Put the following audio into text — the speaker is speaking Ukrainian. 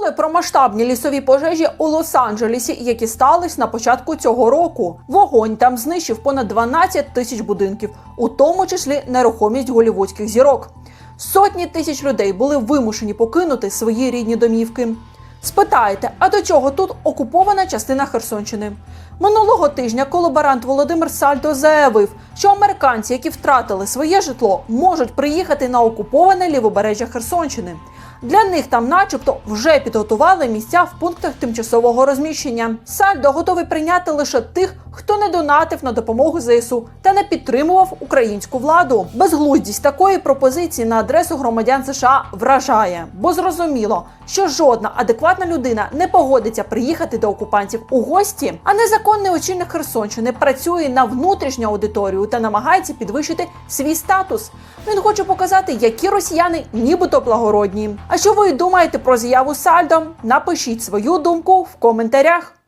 чули про масштабні лісові пожежі у Лос-Анджелесі, які стались на початку цього року. Вогонь там знищив понад 12 тисяч будинків, у тому числі нерухомість голівудських зірок. Сотні тисяч людей були вимушені покинути свої рідні домівки. Спитаєте, а до чого тут окупована частина Херсонщини? Минулого тижня колаборант Володимир Сальдо заявив, що американці, які втратили своє житло, можуть приїхати на окуповане лівобережжя Херсонщини. Для них там, начебто, вже підготували місця в пунктах тимчасового розміщення. Сальдо готовий прийняти лише тих, хто не донатив на допомогу ЗСУ та не підтримував українську владу. Безглуздість такої пропозиції на адресу громадян США вражає, бо зрозуміло, що жодна адекватна людина не погодиться приїхати до окупантів у гості, а незаконний очільник Херсонщини працює на внутрішню аудиторію та намагається підвищити свій статус. Він хоче показати, які росіяни нібито благородні. А що ви думаєте про заяву Сальдо? Напишіть свою думку в коментарях.